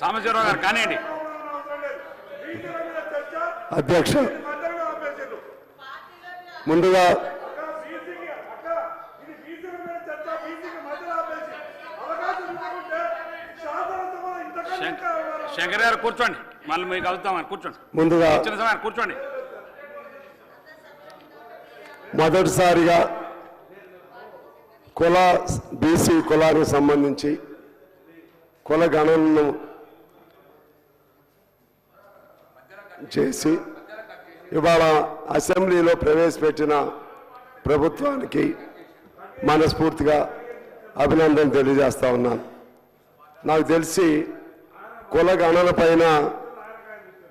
సాంబశివరావు గారు కానివ్వండి. అధ్యక్ష ముందుగా శంక- శంకర్ గారు కూర్చోండి. మళ్ళీ మీకు కలుద్దామని కూర్చోండి. ముందుగా కూర్చోండి. మొదటిసారిగా కుల బీసీ కులానికి సంబంధించి కుల గణనను చేసి ఇవాళ అసెంబ్లీలో ప్రవేశపెట్టిన ప్రభుత్వానికి మనస్ఫూర్తిగా అభినందన తెలియజేస్తా ఉన్నాను. నాకు తెలిసి కుల గణన పైన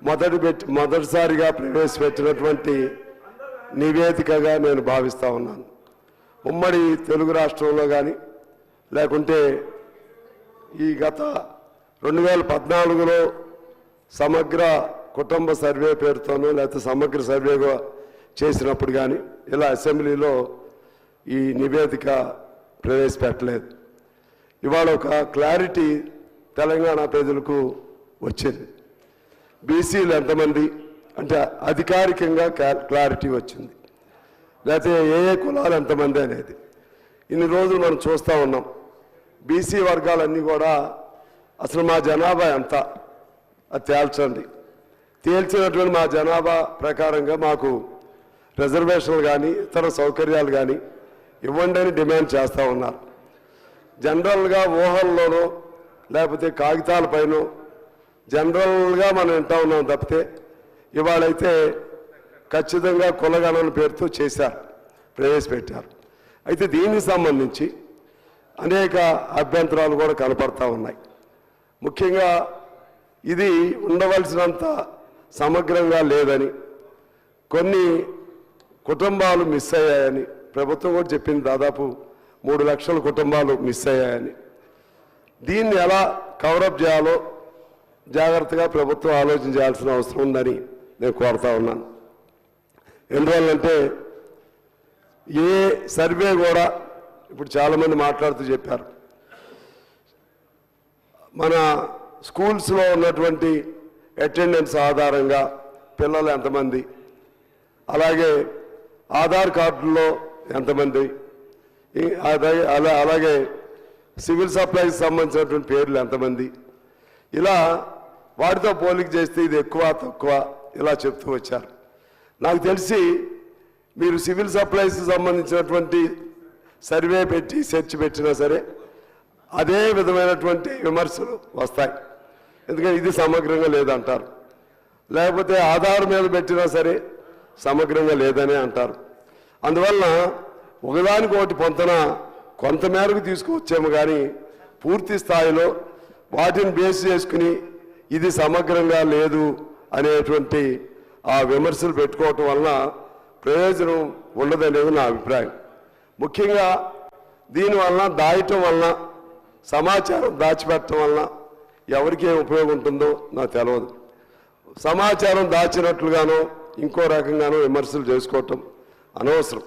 మొదటి పెట్టి మొదటిసారిగా ప్రవేశపెట్టినటువంటి నివేదికగా నేను భావిస్తూ ఉన్నాను. ఉమ్మడి తెలుగు రాష్ట్రంలో కానీ లేకుంటే ఈ గత రెండు వేల పద్నాలుగులో సమగ్ర కుటుంబ సర్వే పేరుతోనూ లేకపోతే సమగ్ర సర్వేగా చేసినప్పుడు కానీ ఇలా అసెంబ్లీలో ఈ నివేదిక ప్రవేశపెట్టలేదు. ఇవాళ ఒక క్లారిటీ తెలంగాణ ప్రజలకు వచ్చింది. బీసీలు ఎంతమంది అంటే అధికారికంగా క్లారిటీ వచ్చింది. లేకపోతే ఏ ఏ కులాలు ఎంతమంది అనేది. ఇన్ని రోజులు మనం చూస్తూ ఉన్నాం. బీసీ వర్గాలన్నీ కూడా అసలు మా జనాభా ఎంత? అది తేల్చండి. తేల్చినటువంటి మా జనాభా ప్రకారంగా మాకు రిజర్వేషన్లు కానీ ఇతర సౌకర్యాలు కానీ ఇవ్వండి అని డిమాండ్ చేస్తూ ఉన్నారు. జనరల్గా ఊహల్లోనో లేకపోతే కాగితాలపైనో జనరల్గా మనం వింటా ఉన్నాం తప్పితే ఇవాళైతే ఖచ్చితంగా కులగణన పేరుతో చేశారు ప్రవేశపెట్టారు. అయితే దీనికి సంబంధించి అనేక అభ్యంతరాలు కూడా కనపడతా ఉన్నాయి. ముఖ్యంగా ఇది ఉండవలసినంత సమగ్రంగా లేదని కొన్ని కుటుంబాలు మిస్ అయ్యాయని ప్రభుత్వం కూడా చెప్పింది దాదాపు మూడు లక్షల కుటుంబాలు మిస్ అయ్యాయని. దీన్ని ఎలా కవరప్ చేయాలో జాగ్రత్తగా ప్రభుత్వం ఆలోచన చేయాల్సిన అవసరం ఉందని నేను కోరుతా ఉన్నాను. ఎందువల్లంటే ఏ సర్వే కూడా ఇప్పుడు చాలామంది మాట్లాడుతూ చెప్పారు. మన స్కూల్స్లో ఉన్నటువంటి అటెండెన్స్ ఆధారంగా పిల్లలు ఎంతమంది? అలాగే ఆధార్ కార్డుల్లో ఎంతమంది? ఈ- అలా అలాగే సివిల్ సప్లైకి సంబంధించినటువంటి పేర్లు ఎంతమంది? ఇలా వాటితో పోలిక చేస్తే ఇది ఎక్కువ తక్కువ ఇలా చెప్తూ వచ్చారు. నాకు తెలిసి మీరు సివిల్ సప్లైస్కి సంబంధించినటువంటి సర్వే పెట్టి సెర్చ్ పెట్టినా సరే అదే విధమైనటువంటి విమర్శలు వస్తాయి. ఎందుకంటే ఇది సమగ్రంగా లేదంటారు. లేకపోతే ఆధార్ మీద పెట్టినా సరే సమగ్రంగా లేదనే అంటారు. అందువలన ఒకదానికి ఒకటి పొంతన కొంతమేరకు తీసుకువచ్చాము కానీ పూర్తి స్థాయిలో వాటిని బేస్ చేసుకుని ఇది సమగ్రంగా లేదు అనేటువంటి ఆ విమర్శలు పెట్టుకోవటం వలన ప్రయోజనం ఉండదనేది నా అభిప్రాయం. ముఖ్యంగా దీనివలన దాయటం వలన సమాచారం దాచిపెట్టడం వలన ఎవరికి ఏం ఉపయోగం ఉంటుందో నాకు తెలియదు సమాచారం దాచినట్లుగానో ఇంకో రకంగానో విమర్శలు చేసుకోవటం అనవసరం.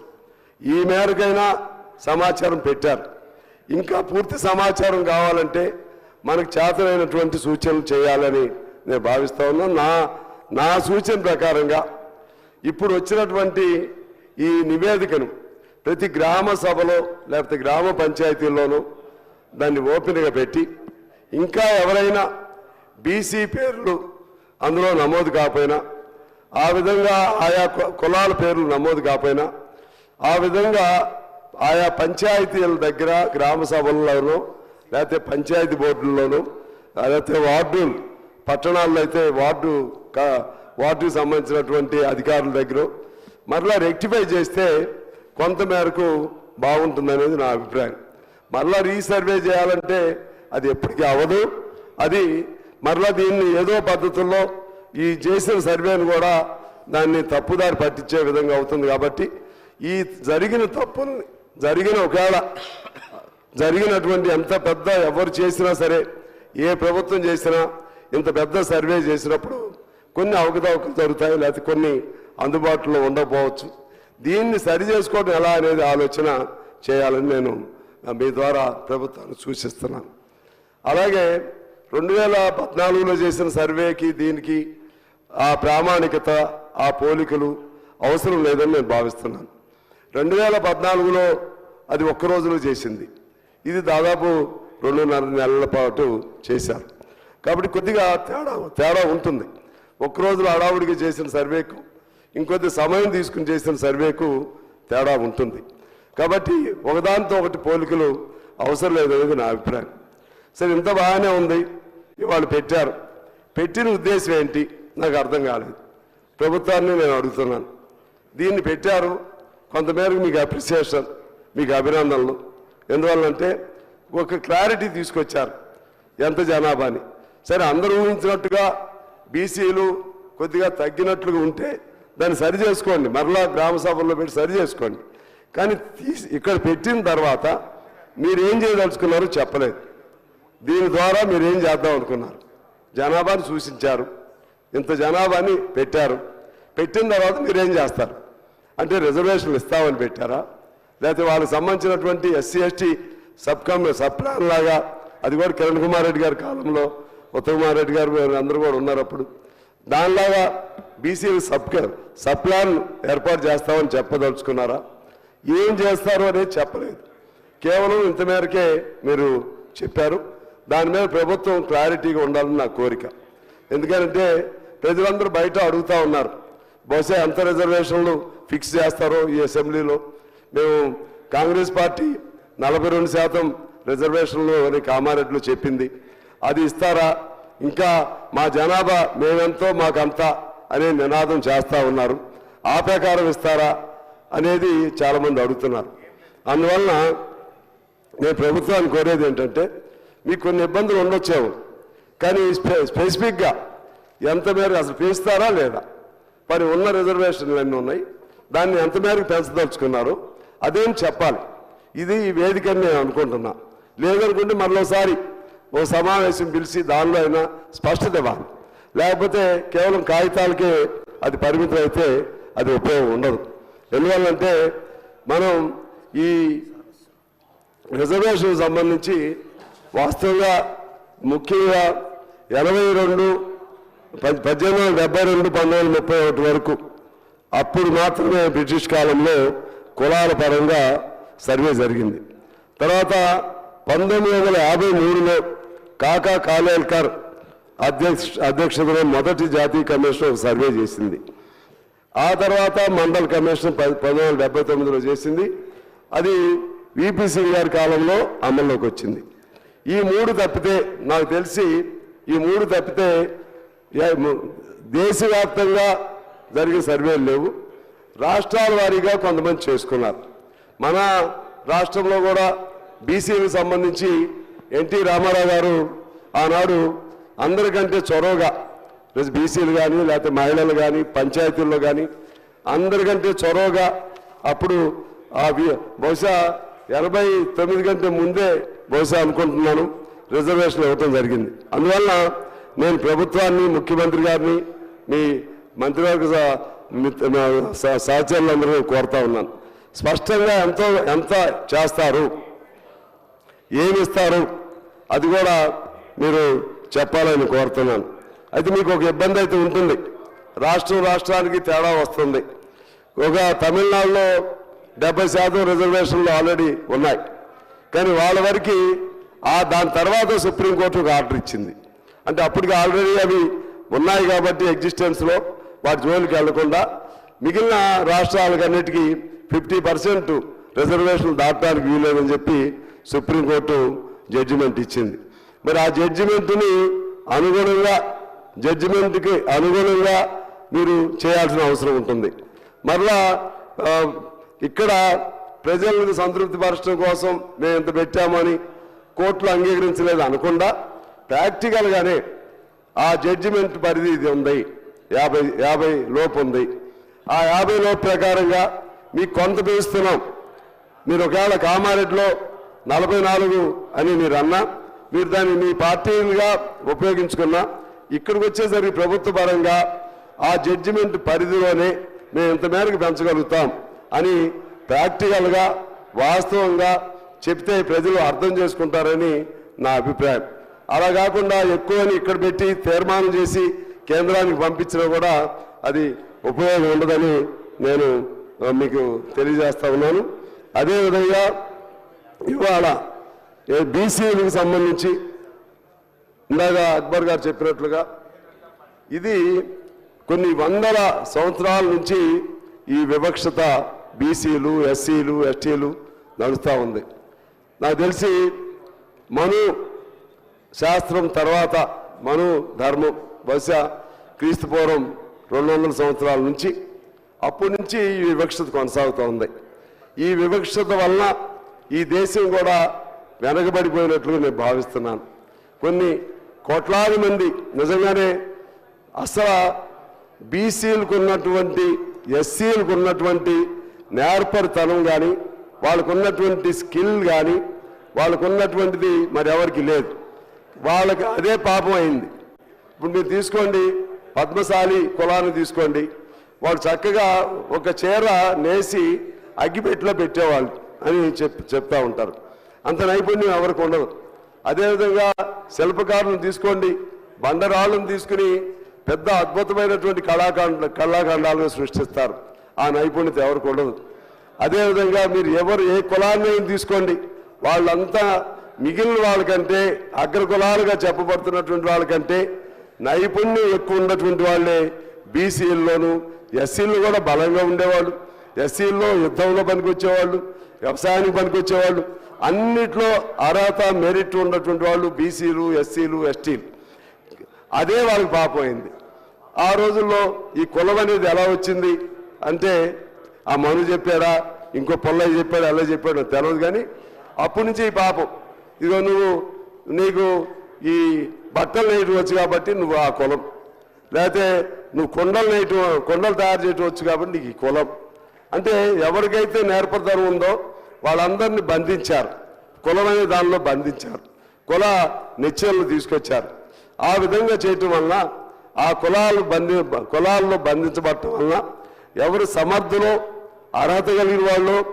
ఈ మేరకైనా సమాచారం పెట్టారు. ఇంకా పూర్తి సమాచారం కావాలంటే మనకు చేతనైనటువంటి సూచనలు చేయాలని నేను భావిస్తా ఉన్నా. నా నా సూచన ప్రకారంగా ఇప్పుడు వచ్చినటువంటి ఈ నివేదికను ప్రతి గ్రామ సభలో లేకపోతే గ్రామ పంచాయతీల్లోనూ దాన్ని ఓపెన్గా పెట్టి ఇంకా ఎవరైనా బీసీ పేర్లు అందులో నమోదు కాకపోయినా ఆ విధంగా ఆయా కు- కులాల పేర్లు నమోదు కాకపోయినా ఆ విధంగా ఆయా పంచాయతీల దగ్గర గ్రామ సభల్లోనూ లేకపోతే పంచాయతీ బోర్డుల్లోనూ లేకపోతే వార్డులు పట్టణాల్లో అయితే వార్డు వార్డుకు వార్డుకి సంబంధించినటువంటి అధికారుల దగ్గర మరలా రెక్టిఫై చేస్తే కొంత మేరకు బాగుంటుందనేది నా అభిప్రాయం. మరలా రీసర్వే చేయాలంటే అది ఎప్పటికీ అవ్వదు. అది మరలా దీన్ని ఏదో పద్ధతుల్లో ఈ చేసిన సర్వేను కూడా దాన్ని తప్పుదారి పట్టించే విధంగా అవుతుంది కాబట్టి ఈ జరిగిన తప్పుని జరిగిన ఒకవేళ జరిగినటువంటి ఎంత పెద్ద ఎవరు చేసినా సరే ఏ ప్రభుత్వం చేసినా ఇంత పెద్ద సర్వే చేసినప్పుడు కొన్ని అవకతవకలు జరుగుతాయి లేకపోతే కొన్ని అందుబాటులో ఉండకపోవచ్చు. దీన్ని సరి చేసుకోవడం ఎలా అనేది ఆలోచన చేయాలని నేను మీ ద్వారా ప్రభుత్వాన్ని సూచిస్తున్నాను. అలాగే రెండు వేల పద్నాలుగులో చేసిన సర్వేకి దీనికి ఆ ప్రామాణికత ఆ పోలికలు అవసరం లేదని నేను భావిస్తున్నాను. రెండు వేల పద్నాలుగులో అది ఒక్క రోజులో చేసింది. ఇది దాదాపు రెండున్నర నెలల పాటు చేశారు. కాబట్టి కొద్దిగా తేడా తేడా ఉంటుంది. ఒక్క రోజులో హడావుడిగా చేసిన సర్వేకు ఇంకొద్ది సమయం తీసుకుని చేసిన సర్వేకు తేడా ఉంటుంది. కాబట్టి ఒకదానితో ఒకటి పోలికలు అవసరం లేదనేది నా అభిప్రాయం. సరే ఇంత బాగానే ఉంది. ఇవాళ పెట్టారు. పెట్టిన ఉద్దేశం ఏంటి? నాకు అర్థం కాలేదు. ప్రభుత్వాన్ని నేను అడుగుతున్నాను. దీన్ని పెట్టారు. కొంతమేరకు మీకు అప్రిసియేషన్ మీకు అభినందనలు. ఎందువల్లంటే ఒక క్లారిటీ తీసుకొచ్చారు. ఎంత జనాభాని. సరే అందరూ ఊహించినట్టుగా బీసీలు కొద్దిగా తగ్గినట్లుగా ఉంటే దాన్ని సరి చేసుకోండి. మరలా గ్రామ సభల్లో పెట్టి సరి చేసుకోండి. కానీ తీసి ఇక్కడ పెట్టిన తర్వాత మీరు ఏం చేయదలుచుకున్నారో చెప్పలేదు. దీని ద్వారా మీరు ఏం చేద్దాం అనుకున్నారు? జనాభాని సూచించారు. ఇంత జనాభాని పెట్టారు. పెట్టిన తర్వాత మీరేం చేస్తారు? అంటే రిజర్వేషన్లు ఇస్తామని పెట్టారా? లేకపోతే వాళ్ళకి సంబంధించినటువంటి SC ST sub cum sub plan లాగా అది కూడా కిరణ్ కుమార్ రెడ్డి గారి కాలంలో ఉత్తమ్ కుమార్ రెడ్డి గారు అందరూ కూడా ఉన్నారు అప్పుడు. దానిలాగా బీసీలు సబ్ సబ్ ప్లాన్ ఏర్పాటు చేస్తామని చెప్పదలుచుకున్నారా? ఏం చేస్తారు అనేది చెప్పలేదు. కేవలం ఇంత మేరకే మీరు చెప్పారు. దాని మీద ప్రభుత్వం క్లారిటీగా ఉండాలని నా కోరిక. ఎందుకంటే ప్రజలందరూ బయట అడుగుతా ఉన్నారు. బహుశా ఎంత రిజర్వేషన్లు ఫిక్స్ చేస్తారో ఈ అసెంబ్లీలో. మేము కాంగ్రెస్ పార్టీ నలభై రెండు శాతం రిజర్వేషన్లు అని కామారెడ్డిలో చెప్పింది. అది ఇస్తారా? ఇంకా మా జనాభా మేమెంతో మాకంతా అనే నినాదం చేస్తూ ఉన్నారు. ఆ ప్రకారం ఇస్తారా? అనేది చాలామంది అడుగుతున్నారు. అందువలన నేను ప్రభుత్వాన్ని కోరేది ఏంటంటే మీకు కొన్ని ఇబ్బందులు ఉండొచ్చేమో. కానీ స్పె- స్పెసిఫిక్గా ఎంత మేరకు అసలు పెంచుతారా లేదా? మరి ఉన్న రిజర్వేషన్లు అన్నీ ఉన్నాయి. దాన్ని ఎంత మేరకు పెంచదలుచుకున్నారు? అదేం చెప్పాలి. ఇది ఈ వేదికని నేను అనుకుంటున్నా. లేదనుకుంటే మరోసారి ఓ సమావేశం పిలిచి దానిలో అయినా స్పష్టత ఇవ్వాలి. లేకపోతే కేవలం కాగితాలకే అది పరిమితం అయితే అది ఉపయోగం ఉండదు. ఎందువల్లంటే మనం ఈ రిజర్వేషన్ సంబంధించి వాస్తవంగా ముఖ్యంగా ఎనభై రెండు ప- పద్దెనిమిది వందల డెబ్బై రెండు పంతొమ్మిది వందల ముప్పై ఒకటి వరకు అప్పుడు మాత్రమే బ్రిటిష్ కాలంలో కులాల పరంగా సర్వే జరిగింది. తర్వాత పంతొమ్మిది వందల యాభై మూడులో కాకా కాలేల్కర్ అధ్యక్ష అధ్యక్షతలో మొదటి జాతీయ కమిషన్ ఒక సర్వే చేసింది. ఆ తర్వాత మండల్ కమిషన్ పది పంతొమ్మిది వందల డెబ్బై తొమ్మిదిలో చేసింది. అది విపి సింగ్ గారి కాలంలో అమల్లోకి వచ్చింది. ఈ మూడు తప్పితే నాకు తెలిసి ఈ మూడు తప్పితే దేశవ్యాప్తంగా జరిగే సర్వేలు లేవు. రాష్ట్రాల వారీగా కొంతమంది చేసుకున్నారు. మన రాష్ట్రంలో కూడా బీసీలకు సంబంధించి ఎన్టీ రామారావు గారు ఆనాడు అందరికంటే చొరవగా బీసీలు కానీ లేకపోతే మహిళలు కానీ పంచాయతీల్లో కానీ అందరికంటే చొరవగా అప్పుడు ఆ బహుశా ఎనభై తొమ్మిది కంటే ముందే బహుశా అనుకుంటున్నాను. రిజర్వేషన్ ఇవ్వటం జరిగింది. అందువలన నేను ప్రభుత్వాన్ని ముఖ్యమంత్రి గారిని మీ మంత్రివర్గ సహ- మా సహచరులందరూ కోరుతా ఉన్నాను. స్పష్టంగా ఎంతో ఎంత చేస్తారు ఏమిస్తారు అది కూడా మీరు చెప్పాలని కోరుతున్నాను. అయితే మీకు ఒక ఇబ్బంది అయితే ఉంటుంది. రాష్ట్రం రాష్ట్రానికి తేడా వస్తుంది. ఒక తమిళనాడులో డెబ్బై శాతం రిజర్వేషన్లు ఆల్రెడీ ఉన్నాయి. కానీ వాళ్ళ వరకు ఆ దాని తర్వాత సుప్రీంకోర్టు ఒక ఆర్డర్ ఇచ్చింది. అంటే అప్పటికి ఆల్రెడీ అవి ఉన్నాయి కాబట్టి ఎగ్జిస్టెన్స్లో వాటి జోలికి వెళ్ళకుండా మిగిలిన రాష్ట్రాలకన్నిటికీ ఫిఫ్టీ పర్సెంట్ రిజర్వేషన్లు దాటడానికి వీలేదని చెప్పి సుప్రీంకోర్టు జడ్జిమెంట్ ఇచ్చింది. మరి ఆ జడ్జిమెంట్ని అనుగుణంగా జడ్జిమెంట్కి అనుగుణంగా మీరు చేయాల్సిన అవసరం ఉంటుంది. మరలా ఇక్కడ ప్రజలను సంతృప్తిపరచడం కోసం మేము ఇంత పెట్టామని కోర్టులు అంగీకరించలేదు అనకుండా ప్రాక్టికల్గానే ఆ జడ్జిమెంట్ పరిధి ఇది ఉంది. యాభై యాభై లోపు ఉంది. ఆ యాభై లోపు ప్రకారంగా మీకు కొంత పెంచుతున్నాం మీరు ఒకవేళ కామారెడ్డిలో నలభై నాలుగు అని మీరు అన్నా మీరు దాన్ని మీ పార్టీలుగా ఉపయోగించుకున్నా ఇక్కడికి వచ్చేసరికి ప్రభుత్వ పరంగా ఆ జడ్జిమెంట్ పరిధిలోనే మేము ఇంత మేరకు పెంచగలుగుతాం. అని ప్రాక్టికల్గా వాస్తవంగా చెప్తే ప్రజలు అర్థం చేసుకుంటారని నా అభిప్రాయం. అలా కాకుండా ఎక్కువని ఇక్కడ పెట్టి తీర్మానం చేసి కేంద్రానికి పంపించినా కూడా అది ఉపయోగం ఉండదని నేను మీకు తెలియజేస్తా ఉన్నాను. అదేవిధంగా ఇవాళ బీసీలకు సంబంధించి ఇందాక అక్బర్ గారు చెప్పినట్లుగా ఇది కొన్ని వందల సంవత్సరాల నుంచి ఈ వివక్షత బీసీలు ఎస్సీలు ఎస్టీలు నడుస్తూ ఉంది. నాకు తెలిసి మను శాస్త్రం తర్వాత మను ధర్మం బహుశా క్రీస్తుపూర్వం రెండు వందల సంవత్సరాల నుంచి అప్పటి నుంచి ఈ వివక్షత కొనసాగుతూ ఉంది. ఈ వివక్షత వలన ఈ దేశం కూడా వెనకబడిపోయినట్లు నేను భావిస్తున్నాను. కొన్ని కోట్లాది మంది నిజంగానే అసలు బీసీలకు ఉన్నటువంటి ఎస్సీలకు ఉన్నటువంటి నేర్పరితనం కానీ వాళ్ళకు ఉన్నటువంటి స్కిల్ కానీ వాళ్ళకు ఉన్నటువంటిది మరి ఎవరికి లేదు. వాళ్ళకి అదే పాపం అయింది. ఇప్పుడు మీరు తీసుకోండి పద్మశాలి కులాన్ని తీసుకోండి. వాళ్ళు చక్కగా ఒక చీర నేసి అగ్గిపెట్టిలో పెట్టేవాళ్ళు అని చెప్ చెప్తా ఉంటారు. అంత నైపుణ్యం ఎవరికి ఉండదు. అదేవిధంగా శిల్పకారులను తీసుకోండి బండరాళ్ళను తీసుకుని పెద్ద అద్భుతమైనటువంటి కళాఖండ కళాఖండాలను సృష్టిస్తారు. ఆ నైపుణ్యత ఎవరికి ఉండదు. అదేవిధంగా మీరు ఎవరు ఏ కులాన్ని తీసుకోండి. వాళ్ళంతా మిగిలిన వాళ్ళకంటే అగ్రకులాలుగా చెప్పబడుతున్నటువంటి వాళ్ళకంటే నైపుణ్యం ఎక్కువ ఉన్నటువంటి వాళ్ళే బీసీల్లోనూ ఎస్సీలు కూడా బలంగా ఉండేవాళ్ళు. ఎస్సీల్లో యుద్ధంలో పనికొచ్చేవాళ్ళు వ్యవసాయానికి పనికొచ్చేవాళ్ళు. అన్నిట్లో అర్హత మెరిట్ ఉన్నటువంటి వాళ్ళు బీసీలు ఎస్సీలు ఎస్టీలు. అదే వాళ్ళకి పాపమైంది ఆ రోజుల్లో ఈ కులం అనేది ఎలా వచ్చింది? అంటే ఆ మను చెప్పాడా ఇంకో పొల్లయ్య చెప్పాడు అలా చెప్పాడో తెలియదు కానీ అప్పటి నుంచి ఈ పాపం. ఇదిగో నువ్వు నీకు ఈ బట్టలు నేయటం వచ్చు కాబట్టి నువ్వు ఆ కులం. లేకపోతే నువ్వు కొండలు నేయటం కొండలు తయారు చేయటం వచ్చు కాబట్టి నీకు ఈ కులం. అంటే ఎవరికైతే నేర్పదనం ఉందో వాళ్ళందరినీ బంధించారు. కులం అనే దానిలో బంధించారు. కుల నిశ్చయలు తీసుకొచ్చారు. ఆ విధంగా చేయటం వలన ఆ కులాలు బంధి కులాల్లో బంధించబడటం వలన ఎవరు సమర్థులో అర్హత కలిగిన వాళ్ళు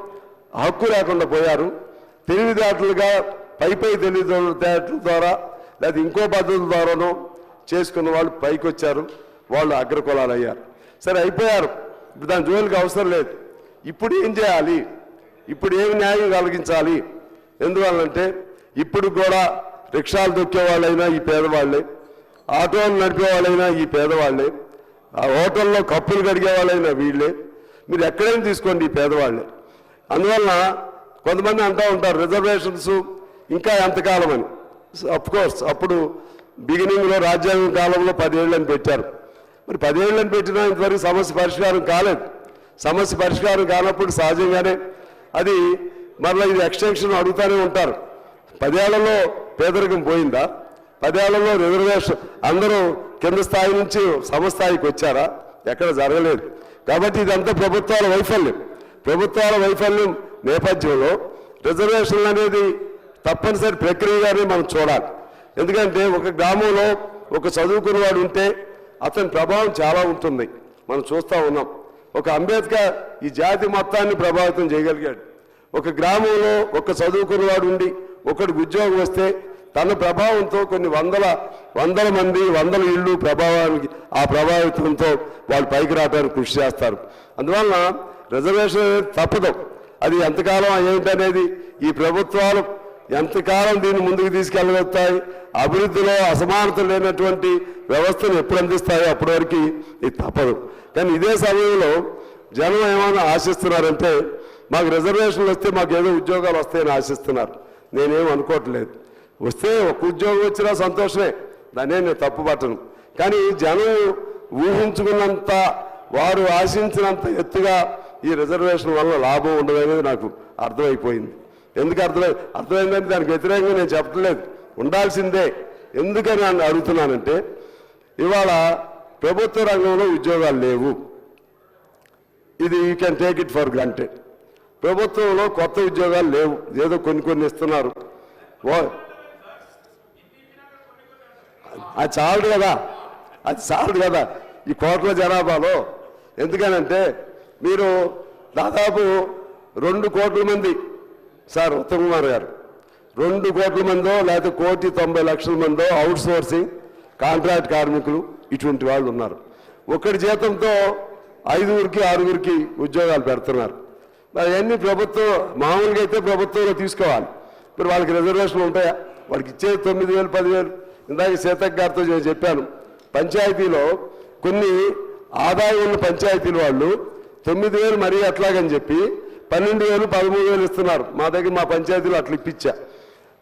హక్కు లేకుండా పోయారు. తెలివితేటలుగా పై పై తెలివితేటల ద్వారా లేదా ఇంకో పద్ధతుల ద్వారానో చేసుకున్న వాళ్ళు పైకి వచ్చారు వాళ్ళు అగ్రకులాలు అయ్యారు సరే అయిపోయారు. ఇప్పుడు దాని జోలికి అవసరం లేదు. ఇప్పుడు ఏం చేయాలి? ఇప్పుడు ఏమి న్యాయం కలిగించాలి? ఎందువల్లంటే ఇప్పుడు కూడా రిక్షాలు దొక్కే వాళ్ళైనా ఈ పేదవాళ్ళే. ఆటోలు నడిపే వాళ్ళైనా ఈ పేదవాళ్ళే. ఆ హోటల్లో కప్పులు కడిగే వాళ్ళైనా వీళ్ళే. మీరు ఎక్కడైనా తీసుకోండి ఈ పేదవాళ్ళే అందువల్ల కొంతమంది అంటూ ఉంటారు రిజర్వేషన్స్ ఇంకా ఎంతకాలం అని అఫ్ కోర్స్ అప్పుడు బిగినింగ్లో రాజ్యాంగం కాలంలో పదేళ్ళని పెట్టారు. మరి పదేళ్ళని పెట్టినా ఇంతవరకు సమస్య పరిష్కారం కాలేదు. సమస్య పరిష్కారం కానప్పుడు సహజంగానే అది మరలా ఇది ఎక్స్టెన్షన్ అడుగుతూనే ఉంటారు. పదేళ్ళలో పేదరికం పోయిందా? పదేళ్ళలో రిజర్వేషన్ అందరూ కింద స్థాయి నుంచి సమస్థాయికి వచ్చారా? ఎక్కడ జరగలేదు. కాబట్టి ఇదంతా ప్రభుత్వాల వైఫల్యం. ప్రభుత్వాల వైఫల్యం నేపథ్యంలో రిజర్వేషన్లు అనేది తప్పనిసరి ప్రక్రియగానే మనం చూడాలి. ఎందుకంటే ఒక గ్రామంలో ఒక చదువుకున్నవాడు ఉంటే అతని ప్రభావం చాలా ఉంటుంది. మనం చూస్తూ ఉన్నాం. ఒక అంబేద్కర్ ఈ జాతి మొత్తాన్ని ప్రభావితం చేయగలిగాడు. ఒక గ్రామంలో ఒక చదువుకున్నవాడు ఉండి ఒకడికి ఉద్యోగం వస్తే తన ప్రభావంతో కొన్ని వందల వందల మంది వందల ఇళ్ళు ప్రభావానికి ఆ ప్రభావితంతో వాళ్ళు పైకి రావడానికి కృషి చేస్తారు. అందువలన రిజర్వేషన్ అనేది తప్పదు. అది ఎంతకాలం ఏంటనేది ఈ ప్రభుత్వాలు ఎంతకాలం దీన్ని ముందుకు తీసుకెళ్ళగలుగుతాయి? అభివృద్ధిలో అసమానత లేనటువంటి వ్యవస్థను ఎప్పుడు అందిస్తాయో అప్పటి వరకు ఇది తప్పదు. కానీ ఇదే సమయంలో జనం ఏమైనా ఆశిస్తున్నారంటే మాకు రిజర్వేషన్లు వస్తే మాకు ఏదో ఉద్యోగాలు వస్తాయని ఆశిస్తున్నారు. నేనేం అనుకోవట్లేదు. వస్తే ఒక ఉద్యోగం వచ్చినా సంతోషమే. దాన్నే నేను తప్పు పట్టను. కానీ జనం ఊహించుకున్నంత వారు ఆశించినంత ఎత్తుగా ఈ రిజర్వేషన్ వల్ల లాభం ఉండదనేది నాకు అర్థమైపోయింది. ఎందుకు అర్థమై అర్థమైందంటే దానికి వ్యతిరేకంగా నేను చెప్పట్లేదు. ఉండాల్సిందే. ఎందుకని నన్ను అడుగుతున్నానంటే ఇవాళ ప్రభుత్వ రంగంలో ఉద్యోగాలు లేవు. ఇది you can take it for granted ప్రభుత్వంలో కొత్త ఉద్యోగాలు లేవు. ఏదో కొన్ని కొన్ని ఇస్తున్నారు. ఓ అది చాలదు కదా. అది చాలదు కదా ఈ కోట్ల జనాభాలో. ఎందుకనంటే మీరు దాదాపు రెండు కోట్ల మంది సార్ ఉత్తమ్ కుమార్ గారు రెండు కోట్ల మందో లేకపోతే కోటి తొంభై లక్షల మందో అవుట్ సోర్సింగ్ కాంట్రాక్ట్ కార్మికులు ఇటువంటి వాళ్ళు ఉన్నారు. ఒకటి జీతంతో ఐదుగురికి ఆరుగురికి ఉద్యోగాలు పెడుతున్నారు. మరి అవన్నీ ప్రభుత్వం మామూలుగా అయితే ప్రభుత్వంలో తీసుకోవాలి. ఇప్పుడు వాళ్ళకి రిజర్వేషన్లు ఉంటాయా? వాళ్ళకి ఇచ్చేది తొమ్మిది వేలు పదివేలు. ఇందాక సీతక్ గారితో నేను చెప్పాను. పంచాయతీలో కొన్ని ఆదాయం ఉన్న పంచాయతీలు వాళ్ళు తొమ్మిది వేలు మరీ అట్లాగని చెప్పి పన్నెండు వేలు పదమూడు వేలు ఇస్తున్నారు. మా దగ్గర మా పంచాయతీలో అట్లా ఇప్పించా.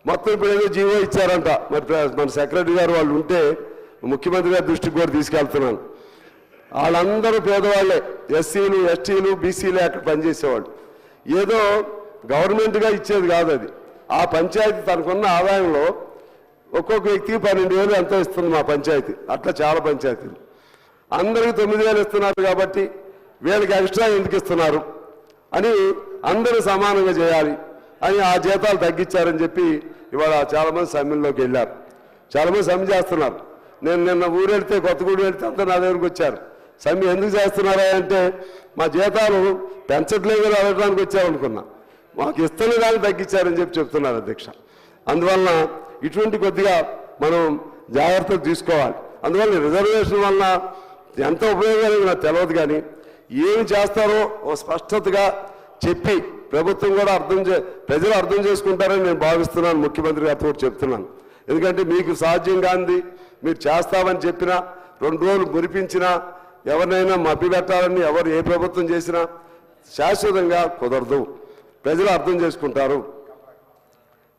మొత్తం ఇప్పుడు ఏదో జీవో ఇచ్చారంట. మరి మన సెక్రటరీ గారు వాళ్ళు ఉంటే ముఖ్యమంత్రి గారి దృష్టికి కూడా తీసుకెళ్తున్నాను. వాళ్ళందరూ పేదవాళ్ళే ఎస్సీలు ఎస్టీలు బీసీలే అక్కడ పనిచేసేవాళ్ళు. ఏదో గవర్నమెంట్గా ఇచ్చేది కాదు అది. ఆ పంచాయతీ తనకున్న ఆదాయంలో ఒక్కొక్క వ్యక్తికి పన్నెండు వేలు ఎంత ఇస్తుంది మా పంచాయతీ. అట్లా చాలా పంచాయతీలు. అందరికీ తొమ్మిది వేలు ఇస్తున్నారు కాబట్టి వీళ్ళకి ఎక్స్ట్రా ఎందుకు ఇస్తున్నారు? అని అందరూ సమానంగా చేయాలి. అని ఆ జీతాలు తగ్గించారని చెప్పి ఇవాళ చాలామంది సమ్మెల్లోకి వెళ్ళారు. చాలామంది సమ్మె చేస్తున్నారు. నేను నిన్న ఊరెడితే కొత్తగూడు వెళ్తే అంతా నా దగ్గరకు వచ్చారు. సమ్మె ఎందుకు చేస్తున్నారా అంటే మా జీతాలు పెంచట్లేదు అడగడానికి వచ్చామనుకున్నా. మాకు ఇస్తున్న దాన్ని తగ్గించారని చెప్పి చెప్తున్నారు అధ్యక్ష. అందువలన ఇటువంటి కొద్దిగా మనం జాగ్రత్తలు తీసుకోవాలి. అందువల్ల రిజర్వేషన్ వలన ఎంత ఉపయోగాలు నాకు తెలియదు కానీ ఏమి చేస్తారో ఓ స్పష్టతగా చెప్పి ప్రభుత్వం కూడా అర్థం చే ప్రజలు అర్థం చేసుకుంటారని నేను భావిస్తున్నాను ముఖ్యమంత్రి గారితో చెప్తున్నాను. ఎందుకంటే మీకు సాధ్యం కాంది మీరు చేస్తామని చెప్పినా రెండు రోజులు మురిపించినా ఎవరినైనా మభ్యపెట్టాలని ఎవరు ఏ ప్రభుత్వం చేసినా శాశ్వతంగా కుదరదు. ప్రజలు అర్థం చేసుకుంటారు.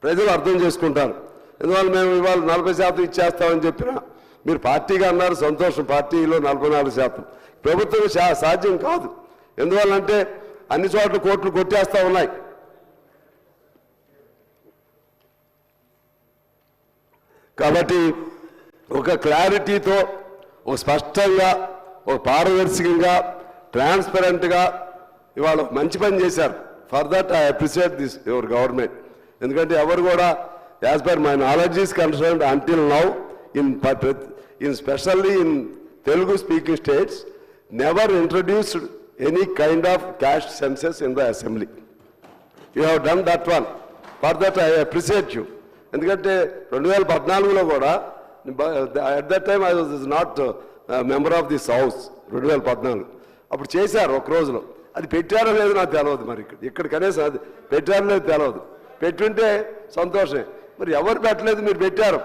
ప్రజలు అర్థం చేసుకుంటారు. ఎందువల్ల మేము ఇవాళ నలభై శాతం ఇచ్చేస్తామని చెప్పినా మీరు పార్టీగా అన్నారు సంతోషం. పార్టీలో నలభై నాలుగు శాతం. ప్రభుత్వం సాధ్యం కాదు. ఎందువల్లంటే అన్ని చోట్ల కోట్లు కొట్టేస్తూ ఉన్నాయి. కాబట్టి ఒక క్లారిటీతో ఒక స్పష్టంగా ఒక పారదర్శకంగా ట్రాన్స్పరెంట్గా ఇవాళ మంచి పని చేశారు. For that I appreciate this your government. ఎందుకంటే ఎవరు కూడా as per my knowledge is concern until now in in specially in Telugu speaking states never introduced any kind of caste census in the assembly you have done that one for that I appreciate you ఎందుకంటే రెండు వేల పద్నాలుగులో కూడా at that time I was not member of this house రెండు వేల పద్నాలుగు. అప్పుడు చేశారు ఒక రోజులో. అది పెట్టారో లేదో నాకు తెలియదు మరి ఇక్కడ. ఇక్కడ కనీసం అది పెట్టారో లేదో తెలియదు పెట్టుంటే సంతోషమే. మరి ఎవరు పెట్టలేదు మీరు పెట్టారు.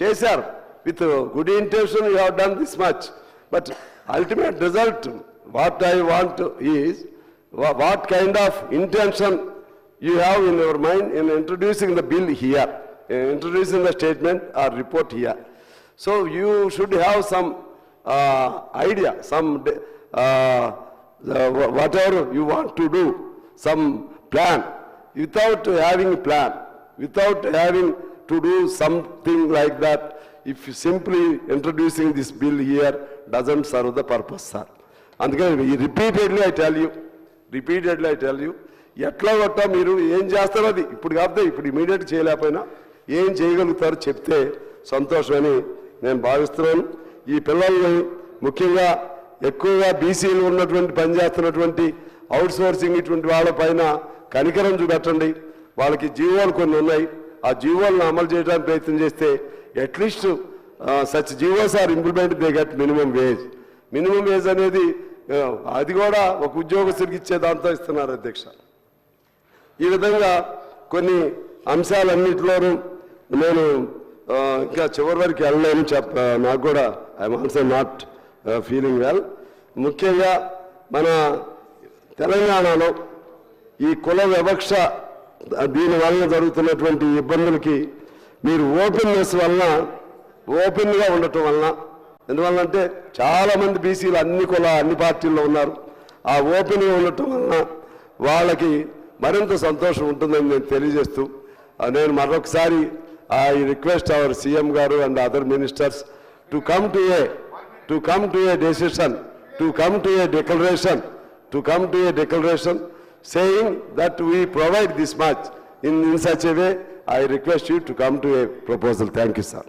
చేశారు. With good intention you uh done this much but ultimate result what I want is what kind of intention you have in your mind in introducing the bill here introducing the statement or report here so you should have some idea some whatever you want to do some plan without having plan Without having to do something like that, if you simply introducing this bill here doesn't serve the purpose, sir. అందుకని repeatedly I tell you repeatedly I tell you ఎట్లా కొట్టా మీరు ఏం చేస్తారో అది? ఇప్పుడు కాకపోతే ఇప్పుడు ఇమీడియట్ చేయలేకపోయినా ఏం చేయగలుగుతారో చెప్తే సంతోషమని నేను భావిస్తున్నాను. ఈ పిల్లల్ని ముఖ్యంగా ఎక్కువగా బీసీలు ఉన్నటువంటి పనిచేస్తున్నటువంటి అవుట్ సోర్సింగ్ ఇటువంటి వాళ్ళ పైన కనికరం చూపెట్టండి. వాళ్ళకి జీవోలు కొన్ని ఉన్నాయి. ఆ జీవోలను అమలు చేయడానికి ప్రయత్నం చేస్తే at least such GOs are implement they got minimum wage. Minimum wage అనేది అది కూడా ఒక ఉద్యోగస్తుడికి ఇచ్చే దాంతో ఇస్తున్నారు అధ్యక్ష. ఈ విధంగా కొన్ని అంశాలన్నింటిలోనూ నేను ఇంకా చివరి వరకు వెళ్ళలేను చెప్ప నాకు కూడా I'm also not feeling well ముఖ్యంగా మన తెలంగాణలో ఈ కుల వివక్ష దీని వలన జరుగుతున్నటువంటి ఇబ్బందులకి మీరు ఓపెన్నెస్ వలన ఓపెన్గా ఉండటం వలన ఎందువల్లంటే చాలామంది బీసీలు అన్ని కుల అన్ని పార్టీల్లో ఉన్నారు. ఆ ఓపెన్గా ఉండటం వలన వాళ్ళకి మరింత సంతోషం ఉంటుందని నేను తెలియజేస్తూ నేను మరొకసారి ఐ రిక్వెస్ట్ అవర్ సీఎం గారు and other ministers to come to a to come to a decision to come to a declaration to come to a declaration saying that we provide this much in, in such a way, I request you to come to a proposal. Thank you, sir.